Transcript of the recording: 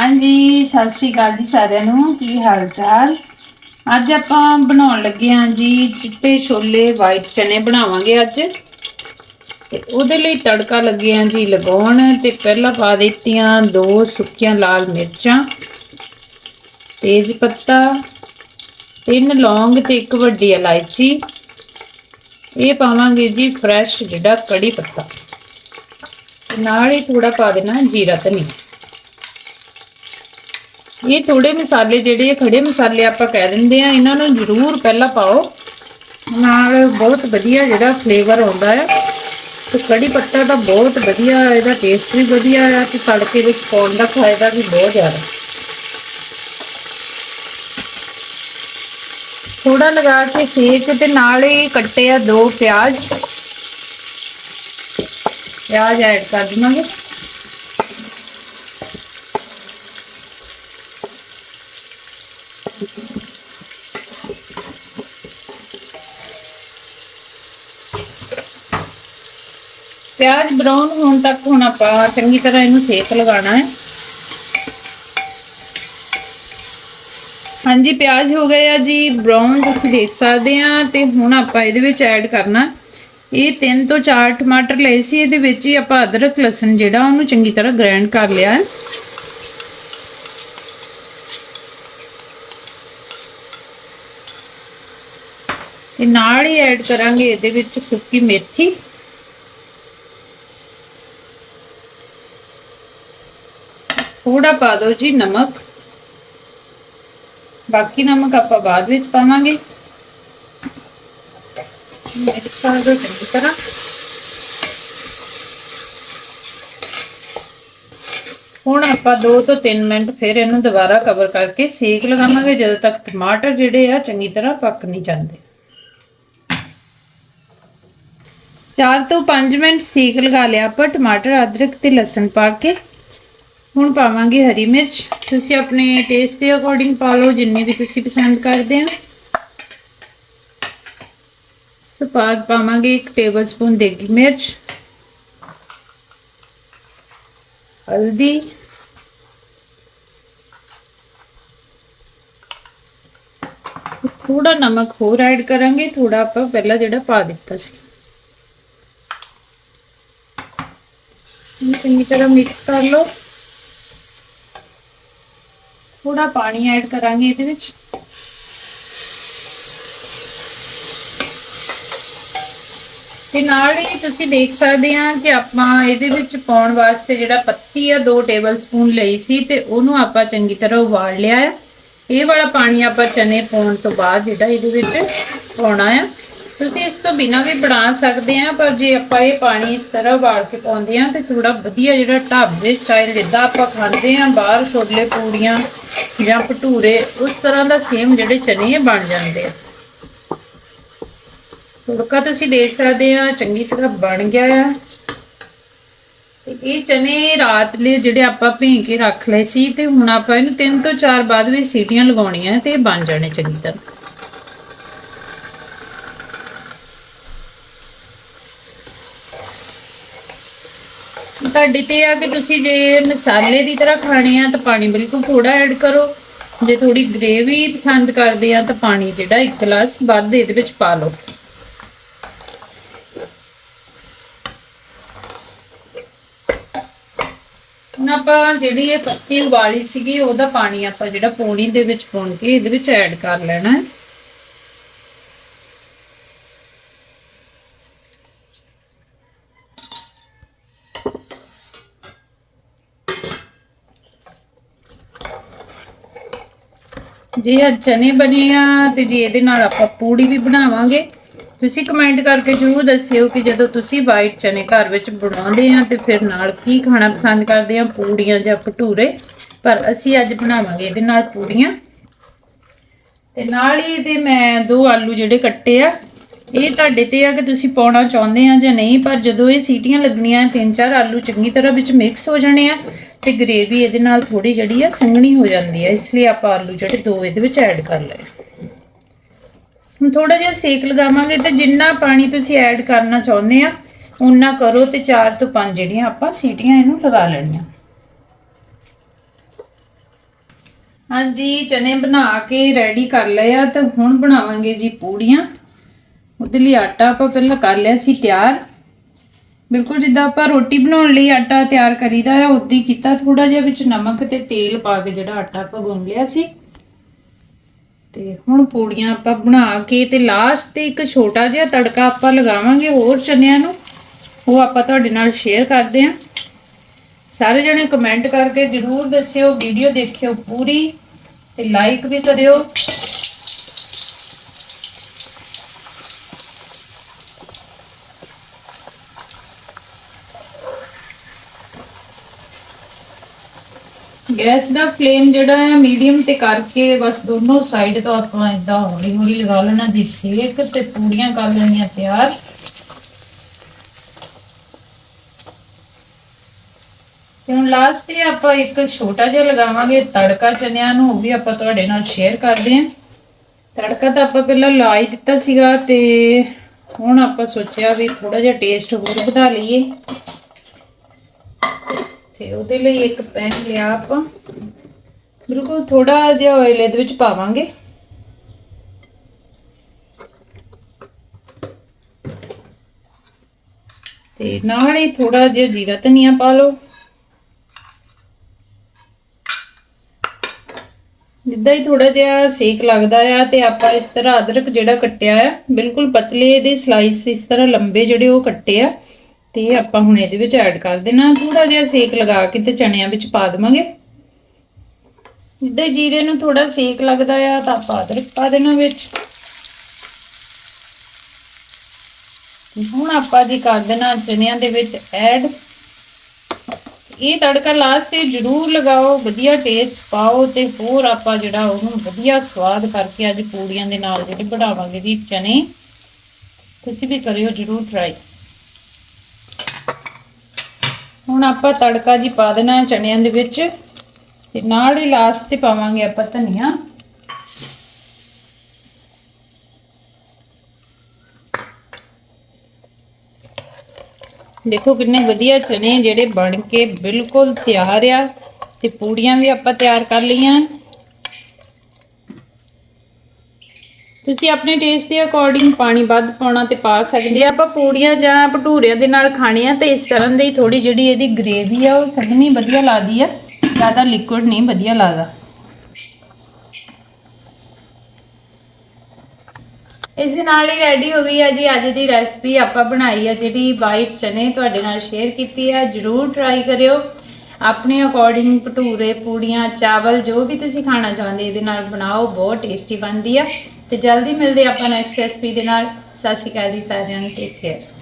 ਹਾਂਜੀ, ਸਤਿ ਸ਼੍ਰੀ ਅਕਾਲ ਜੀ ਸਾਰਿਆਂ ਨੂੰ। ਕੀ ਹਾਲ ਚਾਲ ਅੱਜ ਆਪਾਂ ਬਣਾਉਣ ਲੱਗੇ ਹਾਂ ਜੀ ਚਿੱਟੇ ਛੋਲੇ ਵਾਈਟ ਚਨੇ ਬਣਾਵਾਂਗੇ ਅੱਜ। ਤੇ ਉਹਦੇ ਲਈ ਤੜਕਾ ਲੱਗੇ ਹਾਂ ਜੀ ਲਗਾਉਣ ਤੇ ਪਹਿਲਾਂ ਪਾ ਦਿੱਤੀਆਂ ਦੋ ਸੁੱਕੀਆਂ ਲਾਲ ਮਿਰਚਾਂ, ਤੇਜ ਪੱਤਾ, ਤਿੰਨ ਲੌਂਗ ਤੇ ਇੱਕ ਵੱਡੀ ਇਲਾਇਚੀ। ਇਹ ਪਾਵਾਂਗੇ ਜੀ ਫਰੈਸ਼ ਜਿਹੜਾ ਕੜੀ ਪੱਤਾ। ਨਾਲ ਹੀ ਥੋੜਾ ਪਾ ਦੇਣਾ ਜੀਰਾ ਧਨੀਆ। ਇਹ ਥੋੜੇ ਮਸਾਲੇ ਜਿਹੜੇ ਆ ਖੜੇ ਮਸਾਲੇ ਆਪਾਂ ਕਹਿ ਦਿੰਦੇ ਆ, ਇਹਨਾਂ ਨੂੰ ਜ਼ਰੂਰ ਪਹਿਲਾਂ ਪਾਓ। ਨਾਲ ਬਹੁਤ ਵਧੀਆ ਜਿਹੜਾ ਫਲੇਵਰ ਆਉਂਦਾ ਹੈ। ਤੇ ਕੜੀ ਪੱਤਾ ਦਾ ਬਹੁਤ ਵਧੀਆ, ਇਹਦਾ ਟੇਸਟ ਵੀ ਵਧੀਆ ਆ ਤੇ ਤੜਕੇ ਵਿੱਚ ਪਾਉਣ ਦਾ ਫਾਇਦਾ ਵੀ ਬਹੁਤ ਜ਼ਿਆਦਾ। ਥੋੜਾ ਲਗਾ ਕੇ ਸੇਕ ਤੇ ਨਾਲ ਹੀ ਕੱਟੇ ਆ ਦੋ ਪਿਆਜ਼। ਪਿਆਜ਼ ਐਡ ਕਰ ਦਵਾਂਗੇ ਪਿਆਜ਼ ਬਰਾਊਨ ਹੋਣ ਤੱਕ ਹੁਣ ਆਪਾਂ ਚੰਗੀ ਤਰ੍ਹਾਂ ਇਹਨੂੰ ਸੇਕ ਲਗਾਉਣਾ ਹੈ। ਹਾਂਜੀ, ਪਿਆਜ਼ ਹੋ ਗਏ ਆ ਜੀ ਬਰਾਊਨ ਤੁਸੀਂ ਦੇਖ ਸਕਦੇ ਆ ਤੇ ਹੁਣ ਆਪਾਂ ਇਹਦੇ ਵਿੱਚ ਐਡ ਕਰਨਾ। ਇਹ ਤਿੰਨ ਤੋਂ ਚਾਰ ਟਮਾਟਰ ਲਏ ਸੀ, ਇਹਦੇ ਵਿੱਚ ਹੀ ਆਪਾਂ ਅਦਰਕ, ਲਸਣ ਜਿਹੜਾ ਉਹਨੂੰ ਚੰਗੀ ਤਰ੍ਹਾਂ ਗ੍ਰਾਈਂਡ ਕਰ ਲਿਆ ਹੈ। ਤੇ ਨਾਲ ਹੀ ਐਡ ਕਰਾਂਗੇ ਇਹਦੇ ਵਿੱਚ ਸੁੱਕੀ ਮੇਥੀ। ਥੋੜਾ ਪਾ ਦਿਓ ਜੀ ਨਮਕ। ਬਾਕੀ ਨਮਕ ਆਪਾਂ ਬਾਅਦ ਵਿੱਚ ਪਾਵਾਂਗੇ। ਮਿਕਸ ਕਰ ਦਿਓ ਚੰਗੀ ਤਰ੍ਹਾਂ। ਹੁਣ ਆਪਾਂ 2 ਤੋਂ 3 ਮਿੰਟ ਫਿਰ ਇਹਨੂੰ ਦੁਬਾਰਾ ਕਵਰ ਕਰਕੇ ਸੇਕ ਲਗਾਵਾਂਗੇ। ਜਦੋਂ ਤੱਕ ਟਮਾਟਰ ਜਿਹੜੇ ਆ ਚੰਗੀ ਤਰ੍ਹਾਂ ਪੱਕ ਨਹੀਂ ਜਾਂਦੇ। 4 ਤੋਂ 5 ਮਿੰਟ ਸੇਕ ਲਗਾ ਲਿਆ, ਆਪਾਂ ਟਮਾਟਰ, ਅਦਰਕ ਤੇ ਲਸਣ ਪਾ ਕੇ। ਹੁਣ ਪਾਵਾਂਗੇ ਹਰੀ ਮਿਰਚ। ਤੁਸੀਂ ਆਪਣੇ ਟੇਸਟ ਦੇ ਅਕੋਰਡਿੰਗ ਪਾ ਲਓ, ਜਿੰਨੀ ਵੀ ਤੁਸੀਂ ਪਸੰਦ ਕਰਦੇ ਆ ਸੋ ਬਾਅਦ ਪਾਵਾਂਗੇ 1 ਟੇਬਲਸਪੂਨ ਦੇਗੀ ਮਿਰਚ। ਹਲਦੀ। ਥੋੜਾ ਨਮਕ ਹੋਰ ਐਡ ਕਰਾਂਗੇ ਥੋੜਾ ਆਪਾਂ ਪਹਿਲਾਂ ਜਿਹੜਾ ਪਾ ਦਿੱਤਾ ਸੀ। ਚੰਗੀ ਤਰ੍ਹਾਂ ਮਿਕਸ ਕਰ ਲਓ। ਥੋੜਾ ਪਾਣੀ ਐਡ ਕਰਾਂਗੇ ਇਹਦੇ ਵਿੱਚ। ਤੇ ਨਾਲ ਹੀ ਤੁਸੀਂ ਦੇਖ ਸਕਦੇ ਆ ਕਿ ਆਪਾਂ ਇਹਦੇ ਵਿੱਚ ਪਾਉਣ ਵਾਸਤੇ ਜਿਹੜਾ ਪੱਤੀ ਆ 2 ਟੇਬਲਸਪੂਨ ਲਈ ਸੀ ਤੇ ਉਹਨੂੰ ਆਪਾਂ ਚੰਗੀ ਤਰ੍ਹਾਂ ਉਬਾਲ ਲਿਆ ਆ। ਇਹ ਵਾਲਾ ਪਾਣੀ ਆਪਾਂ ਚਨੇ ਪਾਉਣ ਤੋਂ ਬਾਅਦ ਜਿਹੜਾ ਇਹਦੇ ਵਿੱਚ ਪਾਉਣਾ ਆ। ਤੁਸੀਂ ਇਸ ਤੋਂ ਬਿਨਾ ਵੀ ਬਣਾ ਸਕਦੇ ਆ, ਪਰ ਜੇ ਆਪਾਂ ਇਹ ਪਾਣੀ ਇਸ ਤਰ੍ਹਾਂ ਉਬਾਲ ਕੇ ਪਾਉਂਦੇ ਆ ਤੇ ਥੋੜਾ ਵਧੀਆ ਜਿਹੜਾ ਢਾਬੇ ਸਟਾਈਲ ਜਿੱਦਾਂ ਆਪਾਂ ਖਾਂਦੇ ਆ, ਬਾਹਰ ਛੋਲੇ ਪੂੜੀਆਂ ਜਾਂ ਭਟੂਰੇ, ਉਸ ਤਰ੍ਹਾਂ ਦਾ ਸੇਮ ਜਿਹੜੇ ਚਨੇ ਬਣ ਜਾਂਦੇ ਆ। ਤੜਕਾ ਤੁਸੀਂ ਦੇਖ ਸਕਦੇ ਆ, ਚੰਗੀ ਤਰ੍ਹਾਂ ਬਣ ਗਿਆ ਆ। ਤੇ ਇਹ ਚਨੇ ਰਾਤ ਲਈ ਜਿਹੜੇ ਆਪਾਂ ਭੇਂ ਕੇ ਰੱਖ ਲਏ ਸੀ ਤੇ ਹੁਣ ਆਪਾਂ ਇਹਨੂੰ ਤਿੰਨ ਤੋਂ ਚਾਰ ਬਾਅਦ ਵਿੱਚ ਸੀਟੀਆਂ ਲਗਾਉਣੀਆਂ ਤੇ ਬਣ ਜਾਣੇ ਚੰਗੀ ਤਰ੍ਹਾਂ। ਤੁਹਾਡੀ ਤੇ ਆ ਕਿ ਤੁਸੀਂ ਜੇ ਮਸਾਲੇ ਦੀ ਤਰ੍ਹਾਂ ਖਾਣੇ ਆ ਤਾਂ ਪਾਣੀ ਬਿਲਕੁਲ ਥੋੜਾ ਐਡ ਕਰੋ। ਜੇ ਥੋੜੀ ਗ੍ਰੇਵੀ ਪਸੰਦ ਕਰਦੇ ਆ ਤਾਂ ਪਾਣੀ ਜਿਹੜਾ ਇੱਕ ਗਲਾਸ ਵੱਧ ਇਹਦੇ ਵਿੱਚ ਪਾ ਲਓ। ਹੁਣ ਆਪਾਂ ਜਿਹੜੀ ਇਹ ਪੱਤੀ ਉਬਾਲੀ ਸੀਗੀ, ਉਹਦਾ ਪਾਣੀ ਆਪਾਂ ਜਿਹੜਾ ਪੌਣੀ ਦੇ ਵਿੱਚ ਪਾਉਣ ਕੇ ਇਹਦੇ ਵਿੱਚ ਐਡ ਕਰ ਲੈਣਾ ਹੈ। ਜੇ ਅੱਜ ਚਨੇ ਬਣੇ ਆ ਤੇ ਜੇ ਇਹਦੇ ਨਾਲ ਆਪਾਂ ਪੂੜੀ ਵੀ ਬਣਾਵਾਂਗੇ, ਤੁਸੀਂ ਕਮੈਂਟ ਕਰਕੇ ਜਰੂਰ ਦੱਸਿਓ ਕਿ ਜਦੋਂ ਤੁਸੀਂ ਵਾਈਟ ਚਨੇ ਘਰ ਵਿੱਚ ਬਣਾਉਂਦੇ ਆ ਤੇ ਫਿਰ ਨਾਲ ਕੀ ਖਾਣਾ ਪਸੰਦ ਕਰਦੇ ਆ, ਪੂੜੀਆਂ ਜਾਂ ਭਟੂਰੇ। ਪਰ ਅਸੀਂ ਅੱਜ ਬਣਾਵਾਂਗੇ ਇਹਦੇ ਨਾਲ ਪੂੜੀਆਂ। ਤੇ ਨਾਲ ਹੀ ਇਹਦੇ ਮੈਂ ਦੋ ਆਲੂ ਜਿਹੜੇ ਕੱਟੇ ਆ, ਇਹ ਤੁਹਾਡੇ ਤੇ ਆ ਕਿ ਤੁਸੀਂ ਪਾਉਣਾ ਚਾਹੁੰਦੇ ਆ ਜਾਂ ਨਹੀਂ, ਪਰ ਜਦੋਂ ਇਹ ਸੀਟੀਆਂ ਲੱਗਣੀਆਂ, ਤਿੰਨ ਚਾਰ ਆਲੂ ਚੰਗੀ ਤਰ੍ਹਾਂ ਵਿੱਚ ਮਿਕਸ ਹੋ ਜਾਣੇ ਆ ਤੇ ਗ੍ਰੇਵੀ ਇਹਦੇ ਨਾਲ ਥੋੜੀ ਜਿਹੜੀ ਆ ਸੰਘਣੀ ਹੋ ਜਾਂਦੀ ਆ, ਇਸ ਲਈ ਆਪਾਂ ਆਲੂ ਜਿਹੜੇ ਦੋ ਇਹਦੇ ਵਿੱਚ ਐਡ ਕਰ ਲਏ। ਹੁਣ ਥੋੜਾ ਜਿਹਾ ਸੇਕ ਲਗਾਵਾਂਗੇ ਤੇ ਜਿੰਨਾ ਪਾਣੀ ਤੁਸੀਂ ਐਡ ਕਰਨਾ ਚਾਹੁੰਦੇ ਆ ਉਨਾ ਕਰੋ ਤੇ 4 ਤੋਂ 5 ਜਿਹੜੀਆਂ ਆਪਾਂ ਸੀਟੀਆਂ ਇਹਨੂੰ ਲਗਾ ਲੈਣੀਆਂ। ਹਾਂਜੀ, ਚਨੇ ਬਣਾ ਕੇ ਰੈਡੀ ਕਰ ਲਏ ਆ ਤੇ ਹੁਣ ਬਣਾਵਾਂਗੇ ਜੀ ਪੂੜੀਆਂ। ਉਹਦੇ ਲਈ ਆਟਾ ਆਪਾਂ ਪਹਿਲਾਂ ਕਰ ਲਿਆ ਸੀ ਤਿਆਰ। ਬਿਲਕੁਲ, ਜਿੱਦਾਂ ਆਪਾਂ ਰੋਟੀ ਬਣਾਉਣ ਲਈ ਆਟਾ ਤਿਆਰ ਕਰੀਦਾ ਆ, ਉਦਾਂ ਹੀ ਕੀਤਾ ਥੋੜਾ ਜਿਹਾ ਵਿੱਚ ਨਮਕ ਤੇ ਤੇਲ ਪਾ ਕੇ ਜਿਹੜਾ ਆਟਾ ਆਪਾਂ ਗੁੰਨ ਲਿਆ ਸੀ। ਤੇ ਹੁਣ ਪੂੜੀਆਂ ਆਪਾਂ ਬਣਾ ਕੇ ਤੇ ਲਾਸਟ ਤੇ ਇੱਕ ਛੋਟਾ ਜਿਹਾ ਤੜਕਾ ਆਪਾਂ ਲਗਾਵਾਂਗੇ ਹੋਰ ਚਨਿਆਂ ਨੂੰ, ਉਹ ਆਪਾਂ ਤੁਹਾਡੇ ਨਾਲ ਸ਼ੇਅਰ ਕਰਦੇ ਹਾਂ। ਸਾਰੇ ਜਣੇ ਕਮੈਂਟ ਕਰਕੇ ਜਰੂਰ ਦੱਸਿਓ ਵੀਡੀਓ ਦੇਖਿਓ ਪੂਰੀ ਤੇ ਲਾਈਕ ਵੀ ਕਰਿਓ। ਗੈਸ ਦਾ ਫਲੇਮ ਜਿਹੜਾ ਹੈ, ਮੀਡੀਅਮ ਤੇ ਕਰਕੇ ਬਸ ਦੋਨੋਂ ਸਾਈਡ ਤੋਂ ਆਪਾਂ ਇਦਾਂ ਹੌਲੀ ਹੌਲੀ ਲਗਾ ਲੈਣਾ ਜੀ, ਸੇਕ ਤੇ ਪੂੜੀਆਂ ਕਰ ਲੈਣੀਆਂ ਤਿਆਰ। ਤੇ ਹੁਣ ਲਾਸਟ ਤੇ ਆਪਾਂ ਇੱਕ ਛੋਟਾ ਜਿਹਾ ਲਗਾਵਾਂਗੇ ਤੜਕਾ ਚਨਿਆਂ ਨੂੰ, ਉਹ ਵੀ ਆਪਾਂ ਤੁਹਾਡੇ ਨਾਲ ਸ਼ੇਅਰ ਕਰਦੇ ਹਾਂ। ਤੜਕਾ ਤਾਂ ਆਪਾਂ ਪਹਿਲਾਂ ਲਾ ਹੀ ਦਿੱਤਾ ਸੀਗਾ ਤੇ ਹੁਣ ਆਪਾਂ ਸੋਚਿਆ ਵੀ ਥੋੜਾ ਜਿਹਾ ਟੇਸਟ ਹੋਰ ਵਧਾ ਲਈਏ। ਤੇ ਉਹਦੇ ਲਈ ਇੱਕ ਪੈਨ ਲਿਆ ਆਪਾਂ। ਬਿਲਕੁਲ ਥੋੜਾ ਜਿਹਾ ਆਇਲ ਇਹਦੇ ਵਿੱਚ ਪਾਵਾਂਗੇ। ਤੇ ਨਾਲ ਹੀ ਥੋੜਾ ਜਿਹਾ ਜੀਰਾ ਧਨੀਆ ਪਾ ਲਓ। ਜਿੱਦਾਂ ਹੀ ਥੋੜਾ ਜਿਹਾ ਸੇਕ ਲੱਗਦਾ ਆ ਤੇ ਆਪਾਂ ਇਸ ਤਰ੍ਹਾਂ ਅਦਰਕ ਜਿਹੜਾ ਕੱਟਿਆ ਆ, ਬਿਲਕੁਲ ਪਤਲੇ ਦੇ ਸਲਾਈਸ ਇਸ ਤਰ੍ਹਾਂ ਲੰਬੇ ਜਿਹੜੇ ਉਹ ਕੱਟੇ ਆ। ਤੇ ਆਪਾਂ ਹੁਣ ਇਹਦੇ ਵਿੱਚ ਐਡ ਕਰ ਦੇਣਾ ਥੋੜਾ ਜਿਹਾ ਸੇਕ ਲਗਾ ਕੇ ਤੇ ਚਣਿਆਂ ਵਿੱਚ ਪਾ ਦੇਵਾਂਗੇ। ਜਿੱਦਾਂ ਜੀਰੇ ਨੂੰ ਥੋੜਾ ਸੇਕ ਲੱਗਦਾ ਆ ਤਾਂ ਆਪਾਂ ਅਦਰਕ ਪਾ ਦੇਣਾ ਵਿੱਚ। ਹੁਣ ਆਪਾਂ ਜੀ ਕਰ ਦੇਣਾ ਚਨਿਆਂ ਦੇ ਵਿੱਚ ਐਡ ਇਹ ਤੜਕਾ ਲਾਸਟ ਤੇ ਜਰੂਰ ਲਗਾਓ, ਵਧੀਆ ਟੇਸਟ ਪਾਓ ਤੇ ਹੋਰ ਆਪਾਂ ਜਿਹੜਾ ਉਹਨੂੰ ਵਧੀਆ ਸਵਾਦ ਕਰਕੇ ਅੱਜ ਪੂੜੀਆਂ ਦੇ ਨਾਲ ਜਿਹੜੇ ਬਣਾਵਾਂਗੇ ਜੀ ਚਨੇ, ਤੁਸੀਂ ਵੀ ਕਰਿਓ, ਜਰੂਰ ਟਰਾਈ ਹੁਣ ਆਪਾਂ ਤੜਕਾ ਜੀ ਪਾ ਦੇਣਾ ਹੈ ਚਨਿਆਂ ਦੇ ਵਿੱਚ ਤੇ ਨਾਲ ਹੀ ਲਾਸਟ ਤੇ ਪਾਵਾਂਗੇ ਆਪਾਂ ਧਨੀਆ। ਦੇਖੋ ਕਿੰਨੇ ਵਧੀਆ ਚਣੇ ਜਿਹੜੇ ਬਣ ਕੇ ਬਿਲਕੁਲ ਤਿਆਰ ਆ ਤੇ ਪੂੜੀਆਂ ਵੀ ਆਪਾਂ ਤਿਆਰ ਕਰ ਲਈਆਂ। ਤੁਸੀਂ ਆਪਣੇ ਟੇਸਟ ਦੇ ਅਕੋਰਡਿੰਗ ਪਾਣੀ ਵੱਧ ਪਾਉਣਾ ਤੇ ਪਾ ਸਕਦੇ ਜੇ ਆਪਾਂ ਪੂੜੀਆਂ ਜਾਂ ਭਟੂਰਿਆਂ ਦੇ ਨਾਲ ਖਾਣੇ ਆ ਤੇ ਇਸ ਤਰ੍ਹਾਂ ਦੀ ਥੋੜੀ ਜਿਹੜੀ ਇਹਦੀ ਗ੍ਰੇਵੀ ਆ ਉਹ ਸਭਨੀ ਵਧੀਆ ਲੱਗਦੀ ਆ। ਜ਼ਿਆਦਾ ਲਿਕੁਇਡ ਨਹੀਂ ਵਧੀਆ ਲੱਗਦਾ। ਇਸ ਦੇ ਨਾਲ ਹੀ ਰੈਡੀ ਹੋ ਗਈ ਹੈ ਜੀ ਅੱਜ ਦੀ ਰੈਸਪੀ ਆਪਾਂ ਬਣਾਈ ਹੈ ਜਿਹੜੀ ਵਾਈਟ ਚਨੇ ਤੁਹਾਡੇ ਨਾਲ ਸ਼ੇਅਰ ਕੀਤੀ ਹੈ ਜਰੂਰ ਟਰਾਈ ਕਰਿਓ। ਆਪਣੇ ਅਕੋਰਡਿੰਗ ਭਟੂਰੇ ਪੂੜੀਆਂ ਚਾਵਲ ਜੋ ਵੀ ਤੁਸੀਂ ਖਾਣਾ ਚਾਹੁੰਦੇ ਇਹਦੇ ਨਾਲ ਬਣਾਓ ਬਹੁਤ ਟੇਸਟੀ ਬਣਦੀ ਆ। ਤੇ ਜਲਦੀ ਮਿਲਦੇ ਆਪਾਂ ਨੈਕਸਟ ਰੈਸਪੀ ਦੇ ਨਾਲ। ਸਤਿ ਸ਼੍ਰੀ ਅਕਾਲ ਜੀ ਸਾਰਿਆਂ ਨੂੰ ਟੇਕ ਕੇਅਰ